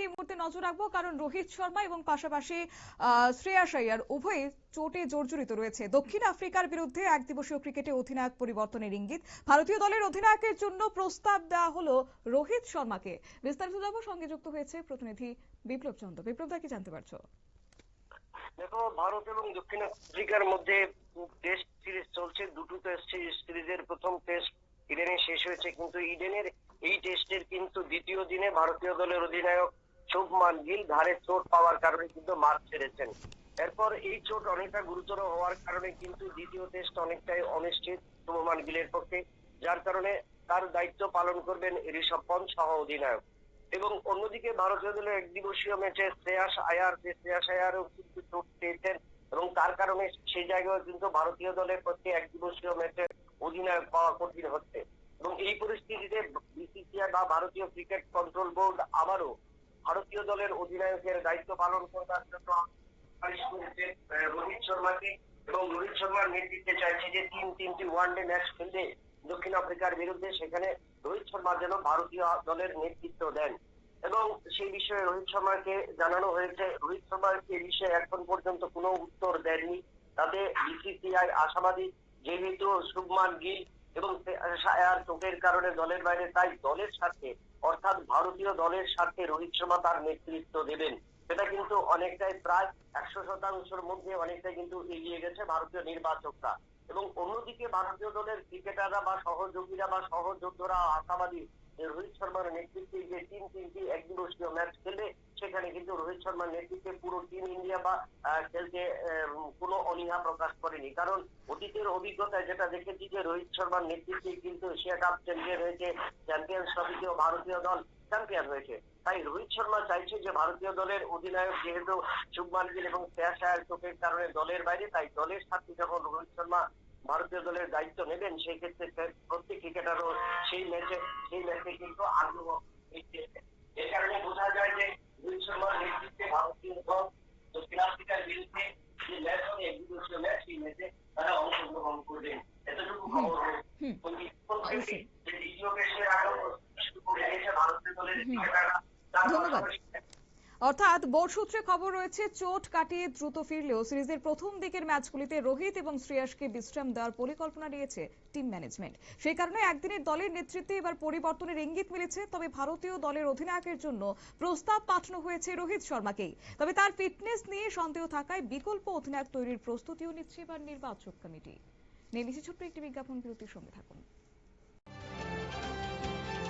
দিকে এই মুহূর্তে নজর রাখব, কারণ রোহিত শর্মা এবং পাশাপাশি শ্রেয়াস আইয়ার উভয়ে চোটে জর্জরিত রয়েছে। দক্ষিণ আফ্রিকার বিরুদ্ধে এক দিবসীয় ক্রিকেটে অধিনায়ক পরিবর্তনের ইঙ্গিত। ভারতীয় দলের অধিনায়কের জন্য প্রস্তাব দেওয়া হলো রোহিত শর্মাকে। বিস্তারিত জানব, সঙ্গে যুক্ত হয়েছে প্রতিনিধি বিপ্লব চন্দ্র বিপ্লব দা, কি জানতে পারছ? দেখো, ভারত এবং দক্ষিণ আফ্রিকার মধ্যে টেস্ট সিরিজ চলছে। দুটো টেস্ট সিরিজের প্রথম টেস্ট ইডেনে শেষ হয়েছে। কিন্তু ইডেনের এই টেস্টের কিন্তু দ্বিতীয় দিনে ভারতীয় দলের অধিনায়ক শুভমান গিল ঘাড়ে চোট পাওয়ার কারণে কিন্তু মাঠ ছেড়েছেন। এরপর এই চোট অনেকটা গুরুতর হওয়ার কারণে কিন্তু দ্বিতীয় টেস্ট অনেকটাই অনিশ্চিত শুভমান গিলের পক্ষে, যার কারণে তার দায়িত্ব পালন করবেন ঋষভ পন্থ সহ অধিনায়ক। এবং অন্যদিকে ভারতীয় দলের এক দিবসীয় ম্যাচে শ্রেয়াস আয়ার, যে শ্রেয়াস আয়ারও কিন্তু চোট পেয়েছেন, এবং তার কারণে সেই জায়গায় কিন্তু ভারতীয় দলের পক্ষে এক দিবসীয় ম্যাচে অধিনায়ক পাওয়া কঠিন হচ্ছে। এবং এই পরিস্থিতিতে বিসিসিআই বা ভারতীয় ক্রিকেট কন্ট্রোল বোর্ড আবারও ভারতীয় দলের অধিনায়কের দায়িত্ব পালন করার জন্য রোহিত শর্মাকে এবং রোহিত শর্মার নেতৃত্বে চাইছে যে তিন তিনটি ওয়ানডে ম্যাচ খেলবে দক্ষিণ আফ্রিকার বিরুদ্ধে সেখানে রোহিত শর্মা যেন ভারতীয় দলের নেতৃত্ব দেন। এবং সেই বিষয়ে রোহিত শর্মাকে জানানো হয়েছে, রোহিত শর্মা এই বিষয়ে এখন পর্যন্ত কোনো উত্তর দেননি। তাতে বিসিসিআই আশাবাদী যেহেতু শুভমান গিল এবং চোখের কারণে দলের বাইরে তাই দলের সাথে অর্থাৎ ভারতীয় দলের স্বার্থে রোহিত শর্মা তার নেতৃত্ব দেবেন। সেটা কিন্তু অনেকটাই প্রায় একশো শতাংশের মধ্যে অনেকটাই কিন্তু এগিয়ে গেছে ভারতীয় নির্বাচকরা। এবং অন্যদিকে ভারতীয় দলের ক্রিকেটাররা বা সহযোগীরা বা সহযোদ্ধারা আশাবাদী রোহিত শর্মার নেতৃত্বে যে তিন তিনটি একদিবসীয় ম্যাচ খেলবে সেখানে কিন্তু রোহিত শর্মার নেতৃত্বে পুরো টিম ইন্ডিয়া বা খেলতে কোনো অনীহা প্রকাশ করেনি। কারণ অতীতের অভিজ্ঞতায় যেটা দেখেছি যে, রোহিত শর্মার নেতৃত্বে কিন্তু এশিয়া কাপ চ্যাম্পিয়ন হয়েছে চ্যাম্পিয়ন্স ট্রফিতেও ভারতীয় দল চ্যাম্পিয়ন হয়েছে। তাই রোহিত শর্মা চাইছে যে, ভারতীয় দলের অধিনায়ক যেহেতু শুভমান গিল এবং শ্রেয়াস আয়ার চোখের কারণে দলের বাইরে, তাই দলের সাথে যখন রোহিত শর্মা ভারতীয় দলের দায়িত্ব নেবেন, সেই ক্ষেত্রে প্রত্যেক ক্রিকেটারও সেই ম্যাচে সেই ম্যাচে কিন্তু আগ্রহ দেখিয়েছে। এর কারণে বোঝা যায় যে রোহিত শর্মার নেতৃত্বে ভারতীয় দল দক্ষিণ আফ্রিকার বিরুদ্ধে যে ম্যাচ হবে এক দিবসীয় ম্যাচ সেই ম্যাচে তারা অংশগ্রহণ করবেন এতটুকু খবর হুম। অবশ্যই। যে দ্বিতীয় টেস্টের আগেও শুরু করে দিয়েছে ভারতীয় দলের ক্রিকেটাররা তার ধন্যবাদ। অর্থাৎ বোর্ড সূত্রে খবর রয়েছে, চোট কাটিয়ে দ্রুত ফিরলেও সিরিজের প্রথম দিকের ম্যাচগুলিতে রোহিত এবং শ্রেয়াসকে বিশ্রাম দেওয়ার পরিকল্পনা নিয়েছে টিম ম্যানেজমেন্ট। সেই কারণে একদিনের দলের নেতৃত্বে এবার পরিবর্তনের ইঙ্গিত মিলেছে, তবে ভারতীয় দলের অধিনায়কের জন্য প্রস্তাব পাঠানো হয়েছে রোহিত শর্মাকেই। তবে তার ফিটনেস নিয়ে সন্দেহ থাকায় বিকল্প অধিনায়ক তৈরির প্রস্তুতিও নিচ্ছে এবার নির্বাচক কমিটি। নিচ্ছে ছোট্ট একটি বিজ্ঞাপন, বিরতির সঙ্গে থাকুন।